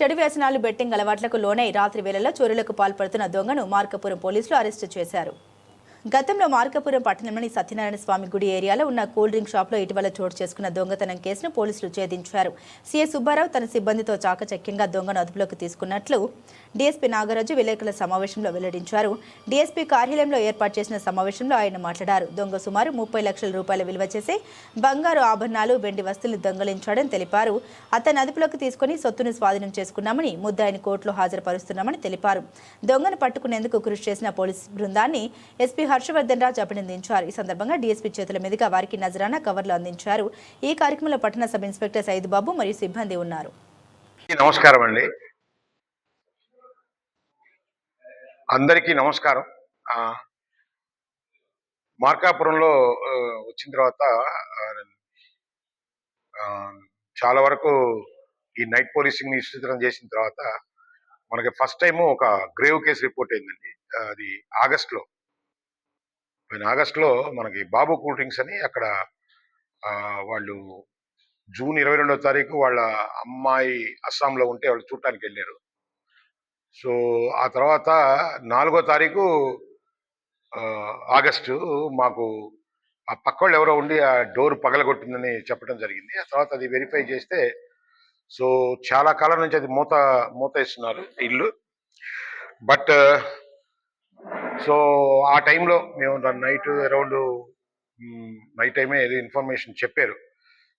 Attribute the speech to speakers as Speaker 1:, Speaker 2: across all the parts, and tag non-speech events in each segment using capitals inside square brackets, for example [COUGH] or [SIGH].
Speaker 1: చెడు వ్యసనాలు బెట్టింగ్ అలవాట్లకు లోనై రాత్రి వేళల్లో చోరీలకు పాల్పడుతున్న దొంగను మార్కపురం పోలీసులు అరెస్టు చేశారు. గతంలో మార్కపురం పట్టణంలోని సత్యనారాయణ స్వామి గుడి ఏరియాలో ఉన్న కూల్ డ్రింక్ షాప్లో ఇటీవల చోటు చేసుకున్న దొంగతనం కేసును పోలీసులు ఛేదించారు. సీఏ సుబ్బారావు తన సిబ్బందితో చాకచక్యంగా దొంగను అదుపులోకి తీసుకున్నట్లు డీఎస్పీ నాగరాజు విలేకరుల సమావేశంలో వెల్లడించారు. డీఎస్పీ కార్యాలయంలో ఏర్పాటు చేసిన సమావేశంలో ఆయన మాట్లాడారు. దొంగ సుమారు ముప్పై లక్షల రూపాయల విలువ చేసే బంగారు ఆభరణాలు వెండి వస్తువులు దొంగలించాడని తెలిపారు. అతన్ని అదుపులోకి తీసుకుని సొత్తును స్వాధీనం చేసుకున్నామని ముద్దాయిని కోర్టులో హాజరుపరుస్తున్నామని తెలిపారు. దొంగను పట్టుకునేందుకు కృషి చేసిన పోలీస్ బృందాన్ని ఎస్పీ హర్షవర్ధన్ రాజ్ అభినందించారు. ఈ సందర్భంగా డీఎస్పీ చేతుల మీదుగా వారికి నజరానా కవర్లు అందించారు. ఈ కార్యక్రమంలో పట్టణ సబ్ ఇన్స్పెక్టర్ సైద్ బాబు మరియు సిబ్బంది ఉన్నారు.
Speaker 2: నమస్కారం అండి. అందరికీ నమస్కారం. మార్కాపురంలో వచ్చిన తర్వాత చాలా వరకు ఈ నైట్ పోలీసింగ్ విస్తృతం చేసిన తర్వాత మనకి ఫస్ట్ టైం ఒక గ్రేవ్ కేసు రిపోర్ట్ అయిందండి. అది ఆగస్ట్లో. పోయిన ఆగస్టులో మనకి బాబు కూల్ డ్రింక్స్ అని అక్కడ వాళ్ళు జూన్ ఇరవై రెండో తారీఖు వాళ్ళ అమ్మాయి అస్సాంలో ఉంటే వాళ్ళు చూడటానికి వెళ్ళారు. సో ఆ తర్వాత నాలుగో తారీఖు ఆగస్టు మాకు ఆ పక్క వాళ్ళు ఎవరో ఉండి ఆ డోర్ పగలగొట్టిందని చెప్పడం జరిగింది. ఆ తర్వాత అది వెరిఫై చేస్తే సో చాలా కాలం నుంచి అది మూత మూత ఇస్తున్నారు ఇల్లు. బట్ సో ఆ టైంలో మేము నైట్ అరౌండ్ నైట్ టైమే ఏదో ఇన్ఫర్మేషన్ చెప్పారు.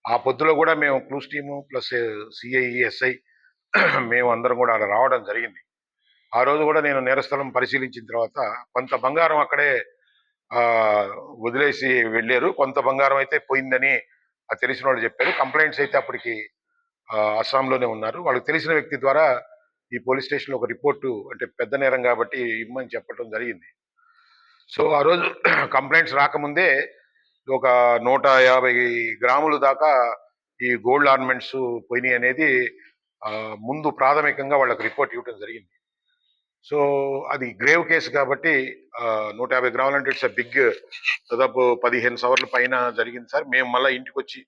Speaker 2: ఆ పొద్దులో కూడా మేము clues team plus CI SI [CLEARS THROAT] మేము అందరం కూడా అక్కడ రావడం జరిగింది. ఆ రోజు కూడా నేను నేరస్థలం పరిశీలించిన తర్వాత కొంత బంగారం అక్కడే వదిలేసి వెళ్ళారు. కొంత బంగారం అయితే పోయిందని తెలిసిన వాళ్ళు చెప్పారు. కంప్లైంట్స్ అయితే అప్పటికి అస్సాంలోనే ఉన్నారు. వాళ్ళకి తెలిసిన వ్యక్తి ద్వారా ఈ పోలీస్ స్టేషన్లో ఒక రిపోర్టు అంటే పెద్ద నేరం కాబట్టి ఇమ్మని చెప్పడం జరిగింది. సో ఆ రోజు [CLEARS THROAT] కంప్లైంట్స్ రాకముందే ఒక నూట యాభై గ్రాములు దాకా ఈ గోల్డ్ ఆర్నమెంట్స్ పోయినాయి అనేది ముందు ప్రాథమికంగా వాళ్ళకి రిపోర్ట్ ఇవ్వడం జరిగింది. సో అది గ్రేవ్ కేసు కాబట్టి నూట యాభై గ్రాములు అంటే ఇట్స్ బిగ్ దాదాపు పదిహేను సవర్ల పైన జరిగింది సార్. మేము మళ్ళీ ఇంటికి వచ్చి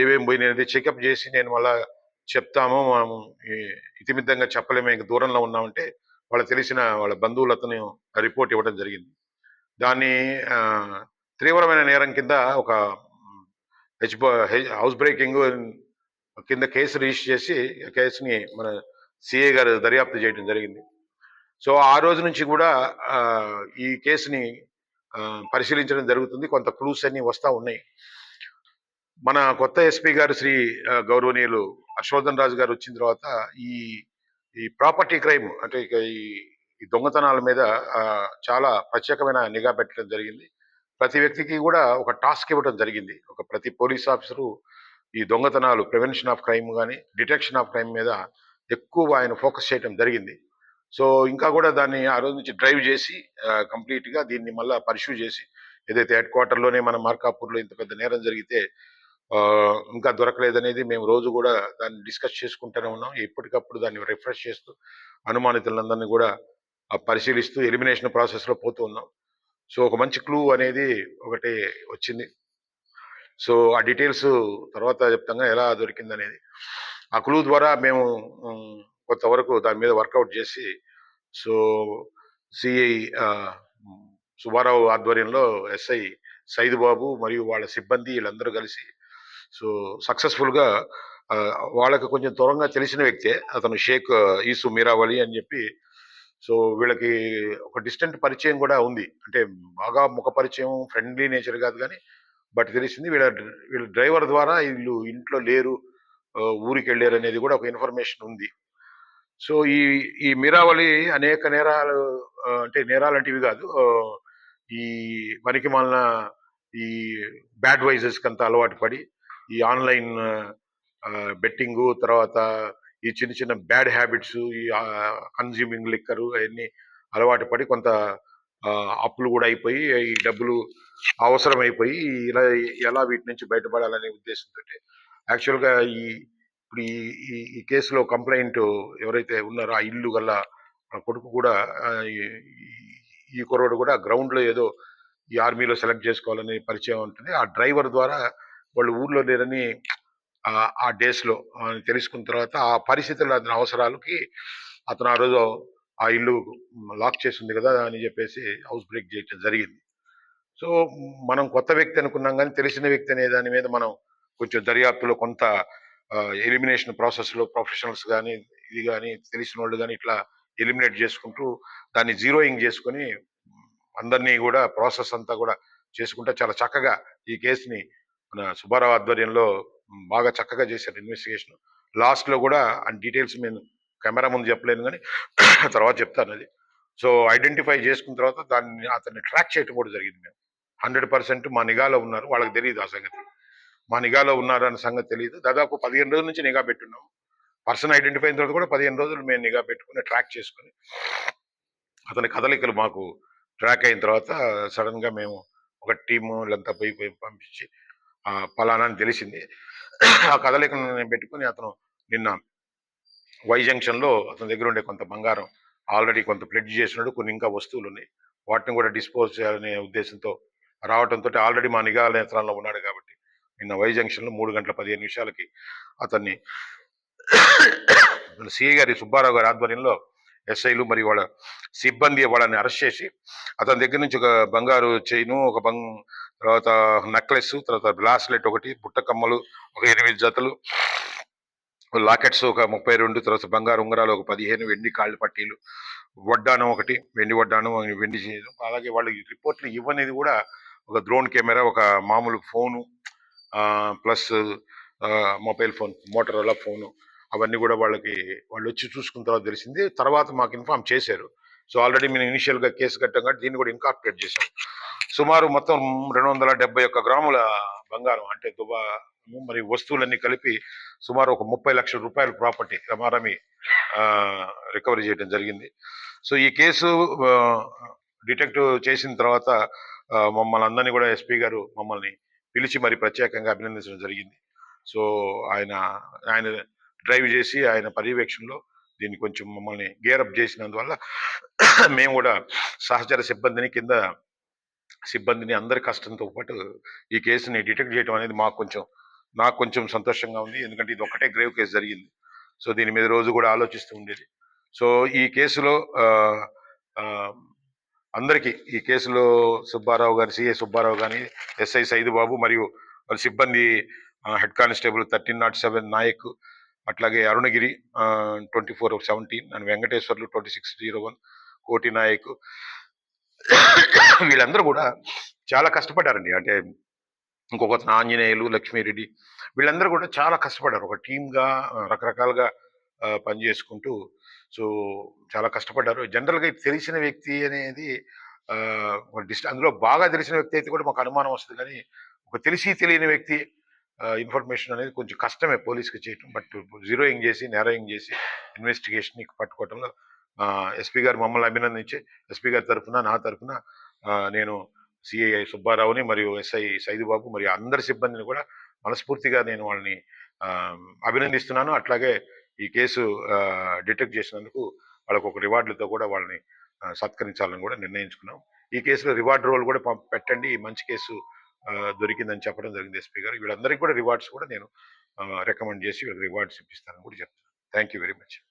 Speaker 2: ఏమేమి పోయినాయి అనేది చెకప్ చేసి నేను మళ్ళీ చెప్తాము. మేము ఈ- ఇతిమిద్దంగా చెప్పలేము. ఇంక దూరంలో ఉన్నామంటే వాళ్ళ తెలిసిన వాళ్ళ బంధువులు అతను రిపోర్ట్ ఇవ్వడం జరిగింది. దాన్ని తీవ్రమైన నేరం కింద ఒక హెచ్ హౌస్ బ్రేకింగ్ కింద కేసు రిజిస్టర్ చేసి కేసుని మన సిఏ గారు దర్యాప్తు చేయడం జరిగింది. సో ఆ రోజు నుంచి కూడా ఈ కేసుని పరిశీలించడం జరుగుతుంది. కొంత క్లూస్ అన్ని వస్తూ ఉన్నాయి. మన కొత్త ఎస్పీ గారు శ్రీ గౌరవనీయులు హర్షవర్ధన్ రాజు గారు వచ్చిన తర్వాత ఈ ఈ ప్రాపర్టీ క్రైమ్ అంటే ఈ ఈ దొంగతనాల మీద చాలా ప్రత్యేకమైన నిఘా పెట్టడం జరిగింది. ప్రతి వ్యక్తికి కూడా ఒక టాస్క్ ఇవ్వడం జరిగింది. ఒక ప్రతి పోలీస్ ఆఫీసరు ఈ దొంగతనాలు ప్రివెన్షన్ ఆఫ్ క్రైమ్ కానీ డిటెక్షన్ ఆఫ్ క్రైమ్ మీద ఎక్కువ ఆయన ఫోకస్ చేయడం జరిగింది. సో ఇంకా కూడా దాన్ని ఆ రోజు నుంచి డ్రైవ్ చేసి కంప్లీట్గా దీన్ని మళ్ళీ పర్ష్యూ చేసి ఏదైతే హెడ్ క్వార్టర్లోనే మన మార్కాపూర్లో ఇంత పెద్ద నేరం జరిగితే ఇంకా దొరకలేదనేది మేము రోజు కూడా దాన్ని డిస్కస్ చేసుకుంటూనే ఉన్నాం. ఎప్పటికప్పుడు దాన్ని రిఫ్రెష్ చేస్తూ అనుమానితులందరినీ కూడా పరిశీలిస్తూ ఎలిమినేషన్ ప్రాసెస్లో పోతూ ఉన్నాం. సో ఒక మంచి క్లూ అనేది ఒకటి వచ్చింది. సో ఆ డీటెయిల్స్ తర్వాత చెప్తాం ఎలా దొరికింది అనేది ఆ క్లూ ద్వారా మేము కొంతవరకు దాని మీద వర్కౌట్ చేసి సో సిఐ సుబ్బారావు ఆధ్వర్యంలో ఎస్ఐ సైద్ బాబు మరియు వాళ్ళ సిబ్బంది వీళ్ళందరూ కలిసి సో సక్సెస్ఫుల్గా వాళ్ళకి కొంచెం దూరంగా తెలిసిన వ్యక్తే అతను షేక్ ఈసు మీరావళి అని చెప్పి సో వీళ్ళకి ఒక డిస్టెంట్ పరిచయం కూడా ఉంది. అంటే బాగా ముఖ పరిచయం ఫ్రెండ్లీ నేచర్ కాదు కానీ బట్ తెలిసింది వీళ్ళ వీళ్ళ డ్రైవర్ ద్వారా వీళ్ళు ఇంట్లో లేరు ఊరికి వెళ్ళారు అనేది కూడా ఒక ఇన్ఫర్మేషన్ ఉంది. సో ఈ ఈ మీరావళి అనేక నేరాలు అంటే నేరాలు అంటే కాదు ఈ పనికి మాలిన ఈ బ్యాడ్ వైజెస్కి కంతా అలవాటు పడి ఈ ఆన్లైన్ బెట్టింగ్ తర్వాత ఈ చిన్న చిన్న బ్యాడ్ హ్యాబిట్స్ ఈ కన్జ్యూమింగ్ లిక్కరు అవన్నీ అలవాటు పడి కొంత అప్పులు కూడా అయిపోయి ఈ డబ్బులు అవసరం అయిపోయి ఇలా ఎలా వీటి నుంచి బయటపడాలనే ఉద్దేశంతో యాక్చువల్గా ఈ ఇప్పుడు ఈ ఈ- ఈ కేసులో కంప్లైంట్ ఎవరైతే ఉన్నారో ఆ ఇల్లు గల కొడుకు కూడా ఈ- కుర్రోడు కూడా గ్రౌండ్లో ఏదో ఈ ఆర్మీలో సెలెక్ట్ చేసుకోవాలని పరిచయం ఉంటుంది. ఆ డ్రైవర్ ద్వారా వాళ్ళు ఊర్లో లేరని ఆ- డేస్లో తెలుసుకున్న తర్వాత ఆ పరిస్థితుల్లో అతని అవసరాలకి అతను ఆ రోజు ఆ ఇల్లు లాక్ చేసింది కదా అని చెప్పేసి హౌస్ బ్రేక్ చేయడం జరిగింది. సో మనం కొత్త వ్యక్తి అనుకున్నాం కానీ తెలిసిన వ్యక్తి అనే దాని మీద మనం కొంచెం దర్యాప్తులో కొంత ఎలిమినేషన్ ప్రాసెస్లో ప్రొఫెషనల్స్ కానీ ఇది కానీ తెలిసిన వాళ్ళు కానీ ఇట్లా ఎలిమినేట్ చేసుకుంటూ దాన్ని జీరోయింగ్ చేసుకొని అందరినీ కూడా ప్రాసెస్ అంతా కూడా చేసుకుంటూ చాలా చక్కగా ఈ కేసుని మన సుబ్బారావు ఆధ్వర్యంలో బాగా చక్కగా చేశారు ఇన్వెస్టిగేషన్ లాస్ట్లో కూడా ఆ డీటెయిల్స్ నేను కెమెరా ముందు చెప్పలేను కానీ [COUGHS] తర్వాత చెప్తాను అది. సో ఐడెంటిఫై చేసుకున్న తర్వాత దాన్ని అతన్ని ట్రాక్ చేయడం కూడా జరిగింది మేము. హండ్రెడ్ పర్సెంట్ మా నిఘాలో ఉన్నారు. వాళ్ళకి తెలియదు ఆ సంగతి. మా నిఘాలో ఉన్నారు అన్న సంగతి తెలియదు. దాదాపు పదిహేను రోజుల నుంచి నిఘా పెట్టున్నాం పర్సన్ ఐడెంటిఫై అయిన తర్వాత కూడా పదిహేను రోజులు మేము నిఘా పెట్టుకుని ట్రాక్ చేసుకుని అతని కదలికలు మాకు ట్రాక్ అయిన తర్వాత సడన్గా మేము ఒక టీము వీళ్ళంతా పోయి పోయి పంపించి ఫలానా అని తెలిసింది. ఆ కదలికను నేను పెట్టుకుని అతను నిన్న వై జంక్షన్లో అతని దగ్గర ఉండే కొంత బంగారం ఆల్రెడీ కొంత ప్లెడ్జ్ చేసినాడు కొన్ని ఇంకా వస్తువులు ఉన్నాయి వాటిని కూడా డిస్పోజ్ చేయాలనే ఉద్దేశంతో రావడంతో ఆల్రెడీ మా నిఘా నేత్రాల్లో ఉన్నాడు కాబట్టి నిన్న వై జంక్షన్లో మూడు గంటల పదిహేను నిమిషాలకి అతన్ని [COUGHS] సిఐ గారి సుబ్బారావు గారి ఆధ్వర్యంలో ఎస్ఐలు మరియు వాళ్ళ సిబ్బంది వాళ్ళని అరెస్ట్ చేసి అతని దగ్గర నుంచి ఒక బంగారు చైను ఒక బంగ్ తర్వాత నెక్లెస్ తర్వాత బ్లాస్లెట్ ఒకటి బుట్టకమ్మలు ఒక ఎనిమిది జతలు లాకెట్స్ ఒక ముప్పై రెండు తర్వాత బంగారు ఉంగరాలు ఒక పదిహేను వెండి కాళ్ళు పట్టీలు వడ్డానం ఒకటి వెండి వడ్డానం వెండి చేయడం అలాగే వాళ్ళకి రిపోర్ట్లు ఇవ్వనేది కూడా ఒక డ్రోన్ కెమెరా ఒక మామూలు phone plus mobile phone Motorola phone. అవన్నీ కూడా వాళ్ళకి వాళ్ళు వచ్చి చూసుకున్న తర్వాత తెలిసింది. తర్వాత మాకు ఇన్ఫామ్ చేశారు. సో ఆల్రెడీ మేము ఇనిషియల్గా కేసు కట్టాం కాబట్టి దీన్ని కూడా ఇన్కార్పొరేట్ చేశాం. సుమారు మొత్తం రెండు వందల డెబ్బై ఒక్క గ్రాముల బంగారం అంటే దుబా మరి వస్తువులన్నీ కలిపి సుమారు ఒక ముప్పై లక్షల రూపాయల ప్రాపర్టీ రమారమి రికవరీ చేయడం జరిగింది. సో ఈ కేసు డిటెక్ట్ చేసిన తర్వాత మమ్మల్ని అందరినీ కూడా ఎస్పీ గారు మమ్మల్ని పిలిచి మరి ప్రత్యేకంగా అభినందించడం జరిగింది. సో ఆయన ఆయన డ్రైవ్ చేసి ఆయన పర్యవేక్షణలో దీన్ని కొంచెం మమ్మల్ని గేరప్ చేసినందువల్ల మేము కూడా సహచర సిబ్బందిని కింద సిబ్బందిని అందరి కష్టంతో పాటు ఈ కేసుని డిటెక్ట్ చేయడం అనేది మాకు కొంచెం నాకు కొంచెం సంతోషంగా ఉంది. ఎందుకంటే ఇది ఒకటే గ్రేవ్ కేసు జరిగింది. సో దీని మీద రోజు కూడా ఆలోచిస్తూ ఉండేది. సో ఈ కేసులో అందరికీ ఈ కేసులో సుబ్బారావు గారి సిఏ సుబ్బారావు కానీ ఎస్ఐ సైదుబాబు మరియు వాళ్ళ సిబ్బంది head constable thirteen nought seven Nayak అట్లాగే Arunagiri twenty four seventeen and Venkateswarlu twenty six zero one Koti Nayak. వీళ్ళందరూ కూడా చాలా కష్టపడ్డారండి. అంటే ఇంకొక ఆంజనేయులు లక్ష్మీరెడ్డి వీళ్ళందరూ కూడా చాలా కష్టపడ్డారు. ఒక టీమ్గా రకరకాలుగా పనిచేసుకుంటూ సో చాలా కష్టపడ్డారు. జనరల్గా తెలిసిన వ్యక్తి అనేది డిస్ట్ అందులో బాగా తెలిసిన వ్యక్తి అయితే కూడా మాకు అనుమానం వస్తుంది. కానీ ఒక తెలిసి తెలియని వ్యక్తి ఇన్ఫర్మేషన్ అనేది కొంచెం కష్టమే పోలీస్కి చేయటం. బట్ జీరోయింగ్ చేసి నేరోయింగ్ చేసి ఇన్వెస్టిగేషన్ పట్టుకోవటంలో ఎస్పీ గారు మమ్మల్ని అభినందించి ఎస్పీ గారి తరఫున నా తరఫున నేను సిఐ సుబ్బారావుని మరియు ఎస్ఐ సైదుబాబు మరియు అందరి సిబ్బందిని కూడా మనస్ఫూర్తిగా నేను వాళ్ళని అభినందిస్తున్నాను. అట్లాగే ఈ కేసు డిటెక్ట్ చేసినందుకు వాళ్ళకు ఒక రివార్డులతో కూడా వాళ్ళని సత్కరించాలని కూడా నిర్ణయించుకున్నాం. ఈ కేసులో రివార్డ్ రోల్ కూడా పంప- పెట్టండి. ఈ మంచి కేసు దొరికిందని చెప్పడం జరిగింది ఎస్పీ గారు. వీళ్ళందరికీ కూడా రివార్డ్స్ కూడా నేను రికమెండ్ చేసి వీళ్ళకి రివార్డ్స్ ఇప్పిస్తానని కూడా చెప్తాను థ్యాంక్ యూ వెరీ మచ్.